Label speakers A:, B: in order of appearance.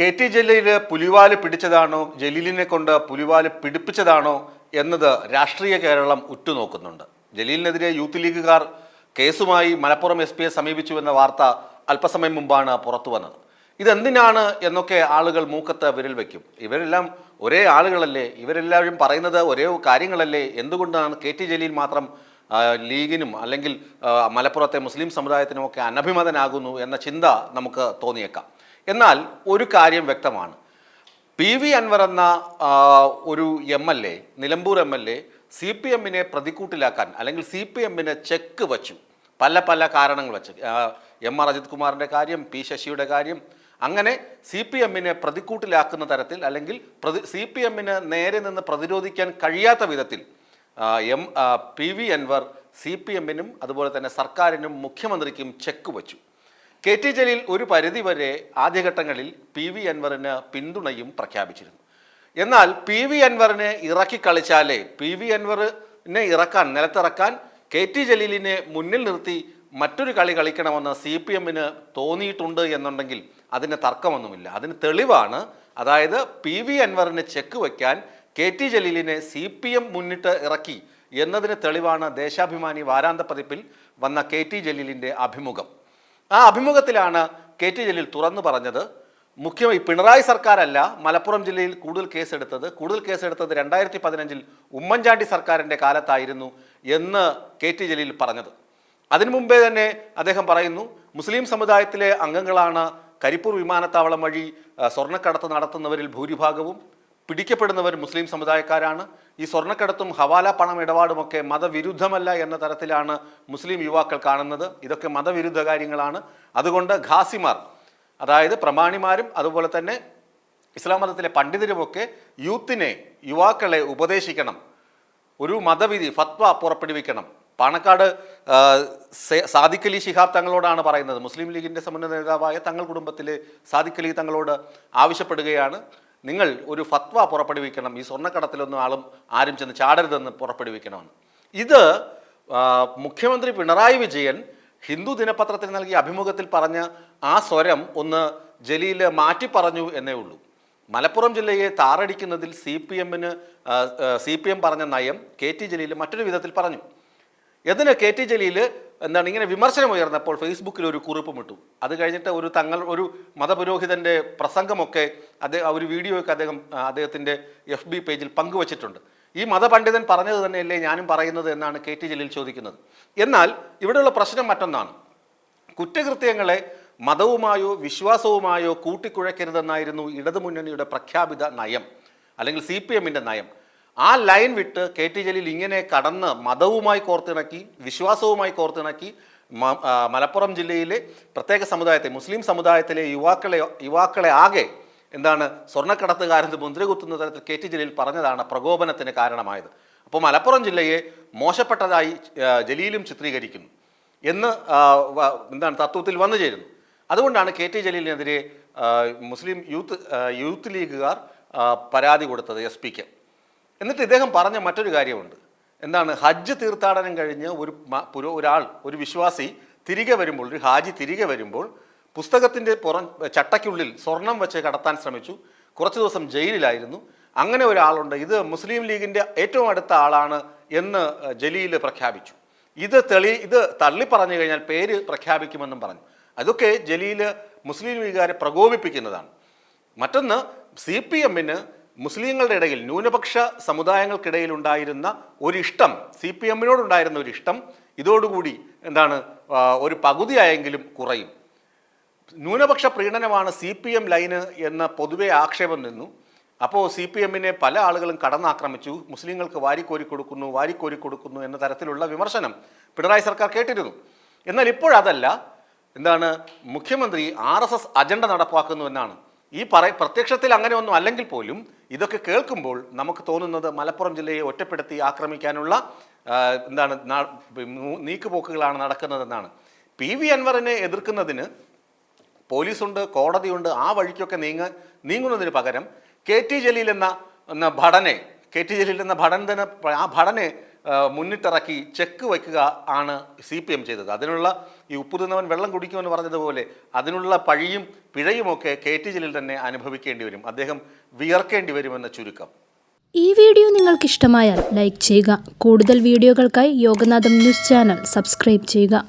A: K T Jaleel പുലിവാൽ പിടിച്ചതാണോ? ജലീലിനെ കൊണ്ട് പുലിവാൽ പിടിപ്പിച്ചതാണോ? എന്നത് രാഷ്ട്രീയ കേരളം ഉറ്റുനോക്കുന്നുണ്ട്. ജലീലിനെതിരെ യൂത്ത് ലീഗുകാർ കേസുമായി മലപ്പുറം എസ് പിയെ സമീപിച്ചുവെന്ന വാർത്ത അല്പസമയം മുമ്പാണ് പുറത്തു വന്നത്. ഇതെന്തിനാണ് എന്നൊക്കെ ആളുകൾ മൂക്കത്ത് വിരൽ വയ്ക്കും. ഇവരെല്ലാം ഒരേ ആളുകളല്ലേ? ഇവരെല്ലാവരും പറയുന്നത് ഒരേ കാര്യങ്ങളല്ലേ? എന്തുകൊണ്ടാണ് കെ ടി ജലീൽ മാത്രം ലീഗിനും അല്ലെങ്കിൽ മലപ്പുറത്തെ മുസ്ലിം സമുദായത്തിനുമൊക്കെ അനഭിമതനാകുന്നു എന്ന ചിന്ത നമുക്ക് തോന്നിയേക്കാം. എന്നാൽ ഒരു കാര്യം വ്യക്തമാണ്. പി വി അൻവർ എന്ന ഒരു M L A Nilambur M L A C P എമ്മിനെ പ്രതിക്കൂട്ടിലാക്കാൻ അല്ലെങ്കിൽ സി പി എമ്മിനെ ചെക്ക് വച്ചു. പല പല കാരണങ്ങൾ വെച്ച്. എം ആർ അജിത് കുമാറിന്റെ കാര്യം പി ശശിയുടെ കാര്യം. അങ്ങനെ സി പി എമ്മിനെ പ്രതിക്കൂട്ടിലാക്കുന്ന തരത്തിൽ അല്ലെങ്കിൽ പ്രതി സി പി എമ്മിന് നേരെ നിന്ന് പ്രതിരോധിക്കാൻ കഴിയാത്ത വിധത്തിൽ M P V Anvar C P എമ്മിനും അതുപോലെ തന്നെ സർക്കാരിനും മുഖ്യമന്ത്രിക്കും ചെക്ക് വച്ചു. കെ ടി ജലീൽ ഒരു പരിധിവരെ ആദ്യഘട്ടങ്ങളിൽ പി വി അൻവറിന് പിന്തുണയും പ്രഖ്യാപിച്ചിരുന്നു. എന്നാൽ പി വി അൻവറിനെ ഇറക്കി കളിച്ചാലേ പി വി അൻവറിനെ ഇറക്കാൻ നിലത്തിറക്കാൻ കെ ടി ജലീലിനെ മുന്നിൽ നിർത്തി മറ്റൊരു കളി കളിക്കണമെന്ന് സി പി എമ്മിന് തോന്നിയിട്ടുണ്ട് എന്നുണ്ടെങ്കിൽ അതിന് തർക്കമൊന്നുമില്ല. അതിന് തെളിവാണ് അതായത് പി വി അൻവറിന് ചെക്ക് വയ്ക്കാൻ കെ ടി ജലീലിനെ സി പി എം മുന്നിട്ട് ഇറക്കി എന്നതിന് തെളിവാണ് ദേശാഭിമാനി വാരാന്ത പതിപ്പിൽ വന്ന കെ ടി ജലീലിന്റെ അഭിമുഖം. ആ അഭിമുഖത്തിലാണ് കെ ടി ജലീൽ തുറന്നു പറഞ്ഞത്. മുഖ്യമന്ത്രി പിണറായി സർക്കാരല്ല മലപ്പുറം ജില്ലയിൽ കൂടുതൽ കേസെടുത്തത്. കൂടുതൽ കേസെടുത്തത് രണ്ടായിരത്തി പതിനഞ്ചിൽ ഉമ്മൻചാണ്ടി സർക്കാരിന്റെ കാലത്തായിരുന്നു എന്ന് കെ ടി ജലീൽ പറഞ്ഞത്. അതിനു മുമ്പേ തന്നെ അദ്ദേഹം പറയുന്നു മുസ്ലിം സമുദായത്തിലെ അംഗങ്ങളാണ് കരിപ്പൂർ വിമാനത്താവളം വഴി സ്വർണക്കടത്ത് നടത്തുന്നവരിൽ ഭൂരിഭാഗവും പിടിക്കപ്പെടുന്നവർ മുസ്ലിം സമുദായക്കാരാണ്. ഈ സ്വർണക്കടത്തും ഹവാല പണം ഇടപാടുമൊക്കെ മതവിരുദ്ധമല്ല എന്ന തരത്തിലാണ് മുസ്ലിം യുവാക്കൾ കാണുന്നത്. ഇതൊക്കെ മതവിരുദ്ധ കാര്യങ്ങളാണ്. അതുകൊണ്ട് ഖാസിമാർ അതായത് പ്രമാണിമാരും അതുപോലെ തന്നെ ഇസ്ലാം മതത്തിലെ പണ്ഡിതരുമൊക്കെ യൂത്തിനെ യുവാക്കളെ ഉപദേശിക്കണം. ഒരു മതവിധി ഫത്വ പുറപ്പെടുവിക്കണം. പാണക്കാട് സാദിഖലി ശിഹാബ് തങ്ങളോടാണ് പറയുന്നത്. മുസ്ലിം ലീഗിന്റെ സമന്വയ നേതാവായ തങ്ങൾ കുടുംബത്തിലെ സാദിഖലി തങ്ങളോട് ആവശ്യപ്പെടുകയാണ്. നിങ്ങൾ ഒരു ഫത്വ പുറപ്പെടുവിക്കണം. ഈ സ്വർണക്കടത്തിലൊന്നും ആളും ആരും ചെന്ന് ചാടരുതെന്ന് പുറപ്പെടുവിക്കണമെന്ന്. ഇത് മുഖ്യമന്ത്രി പിണറായി വിജയൻ ഹിന്ദു ദിനപത്രത്തിൽ നൽകിയ അഭിമുഖത്തിൽ പറഞ്ഞ ആ സ്വരം ഒന്ന് ജലീൽ മാറ്റി പറഞ്ഞു എന്നേ ഉള്ളൂ. മലപ്പുറം ജില്ലയെ താറടിക്കുന്നതിൽ സി പി എമ്മിന് സി പി എം പറഞ്ഞ നയം കെ ടി ജലീൽ മറ്റൊരു വിധത്തിൽ പറഞ്ഞു. എന്തിന് കെ ടി ജലീൽ എന്താണ് ഇങ്ങനെ വിമർശനം ഉയർന്നപ്പോൾ ഫേസ്ബുക്കിൽ ഒരു കുറിപ്പും ഇട്ടു. അത് കഴിഞ്ഞിട്ട് ഒരു തങ്ങൾ ഒരു മതപുരോഹിതന്റെ പ്രസംഗമൊക്കെ അദ്ദേഹം ഒരു വീഡിയോയൊക്കെ അദ്ദേഹം അദ്ദേഹത്തിന്റെ എഫ് ബി പേജിൽ പങ്കുവച്ചിട്ടുണ്ട്. ഈ മതപണ്ഡിതൻ പറഞ്ഞത് തന്നെയല്ലേ ഞാനും പറയുന്നത് എന്നാണ് കെ ടി ജലീൽ ചോദിക്കുന്നത്. എന്നാൽ ഇവിടെയുള്ള പ്രശ്നം മറ്റൊന്നാണ്. കുറ്റകൃത്യങ്ങളെ മതവുമായോ വിശ്വാസവുമായോ കൂട്ടിക്കുഴയ്ക്കരുതെന്നായിരുന്നു ഇടതുമുന്നണിയുടെ പ്രഖ്യാപിത നയം അല്ലെങ്കിൽ സി പി എമ്മിന്റെ നയം. ആ ലൈൻ വിട്ട് കെ ടി ജലീൽ ഇങ്ങനെ കടന്ന് മതവുമായി കോർത്തിണക്കി വിശ്വാസവുമായി കോർത്തിണക്കി മലപ്പുറം ജില്ലയിലെ പ്രത്യേക സമുദായത്തെ മുസ്ലിം സമുദായത്തിലെ യുവാക്കളെ യുവാക്കളെ ആകെ എന്താണ് സ്വർണക്കടത്തുകാരൻ മുദ്ര കുത്തുന്ന തരത്തിൽ കെ ടി ജലീൽ പറഞ്ഞതാണ് പ്രകോപനത്തിന് കാരണമായത്. അപ്പോൾ മലപ്പുറം ജില്ലയെ മോശപ്പെട്ടതായി ജലീലും ചിത്രീകരിക്കുന്നു എന്ന് എന്താണ് തത്വത്തിൽ വന്നു ചേരുന്നു. അതുകൊണ്ടാണ് കെ ടി ജലീലിനെതിരെ മുസ്ലിം യൂത്ത് യൂത്ത് ലീഗുകാർ പരാതി കൊടുത്തത് എസ് പിക്ക് എന്നിട്ട് ഇദ്ദേഹം പറഞ്ഞ മറ്റൊരു കാര്യമുണ്ട്. എന്താണ്? ഹജ്ജ് തീർത്ഥാടനം കഴിഞ്ഞ് ഒരു പുരോ ഒരാൾ ഒരു വിശ്വാസി തിരികെ വരുമ്പോൾ ഒരു ഹാജി തിരികെ വരുമ്പോൾ പുസ്തകത്തിന്റെ പുറം ചട്ടയ്ക്കുള്ളിൽ സ്വർണം വെച്ച് കടത്താൻ ശ്രമിച്ചു. കുറച്ച് ദിവസം ജയിലിലായിരുന്നു. അങ്ങനെ ഒരാളുണ്ട്. ഇത് മുസ്ലിം ലീഗിന്റെ ഏറ്റവും അടുത്ത ആളാണ് എന്ന് ജലീൽ പ്രഖ്യാപിച്ചു. ഇത് തെളി ഇത് തള്ളി പറഞ്ഞു കഴിഞ്ഞാൽ പേര് പ്രഖ്യാപിക്കുമെന്നും പറഞ്ഞു. അതൊക്കെ ജലീൽ മുസ്ലിം ലീഗുകാരെ പ്രകോപിപ്പിക്കുന്നതാണ്. മറ്റൊന്ന് സി പി എമ്മിന് മുസ്ലിങ്ങളുടെ ഇടയിൽ ന്യൂനപക്ഷ സമുദായങ്ങൾക്കിടയിൽ ഉണ്ടായിരുന്ന ഒരിഷ്ടം സി പി എമ്മിനോടുണ്ടായിരുന്ന ഒരു ഇഷ്ടം ഇതോടുകൂടി എന്താണ് ഒരു പകുതിയായെങ്കിലും കുറയും. ന്യൂനപക്ഷ പ്രീണനമാണ് സി പി എം ലൈന് എന്ന പൊതുവെ ആക്ഷേപം നിന്നു. അപ്പോൾ സി പി എമ്മിനെ പല ആളുകളും കടന്നാക്രമിച്ചു മുസ്ലിങ്ങൾക്ക് വാരിക്കോരി കൊടുക്കുന്നു വാരിക്കോരി കൊടുക്കുന്നു എന്ന തരത്തിലുള്ള വിമർശനം പിണറായി സർക്കാർ കേട്ടിരുന്നു. എന്നാൽ ഇപ്പോഴതല്ല എന്താണ് മുഖ്യമന്ത്രി ആർ എസ് എസ് അജണ്ട നടപ്പാക്കുന്നു എന്നാണ്. ഈ പറ പ്രത്യക്ഷത്തിൽ അങ്ങനെ ഒന്നും അല്ലെങ്കിൽ പോലും ഇതൊക്കെ കേൾക്കുമ്പോൾ നമുക്ക് തോന്നുന്നത് മലപ്പുറം ജില്ലയെ ഒറ്റപ്പെടുത്തി ആക്രമിക്കാനുള്ള എന്താണ് നീക്കുപോക്കുകളാണ് നടക്കുന്നതെന്നാണ്. പി വി അൻവറിനെ എതിർക്കുന്നതിന് പോലീസുണ്ട് കോടതിയുണ്ട് ആ വഴിക്കൊക്കെ നീങ്ങ നീങ്ങുന്നതിന് പകരം കെ ടി ജലീൽ എന്ന ഭടനെ കെ ടി ജലീൽ എന്ന ഭടൻ തന്നെ ആ ഭടനെ മുന്നിട്ടിറക്കി ചെക്ക് വയ്ക്കുക ആണ് സി പി എം ചെയ്തത്. അതിനുള്ള ഈ ഉപ്പുതിന്നവൻ വെള്ളം കുടിക്കുമെന്ന് പറഞ്ഞതുപോലെ അതിനുള്ള പഴിയും പിഴയുമൊക്കെ കെ ടി ജലീൽ തന്നെ അനുഭവിക്കേണ്ടി വരും. അദ്ദേഹം വിയർക്കേണ്ടി വരുമെന്ന ചുരുക്കം.
B: ഈ വീഡിയോ നിങ്ങൾക്ക് ഇഷ്ടമായാൽ ലൈക്ക് ചെയ്യുക. കൂടുതൽ വീഡിയോകൾക്കായി യോഗനാഥം ന്യൂസ് ചാനൽ സബ്സ്ക്രൈബ് ചെയ്യുക.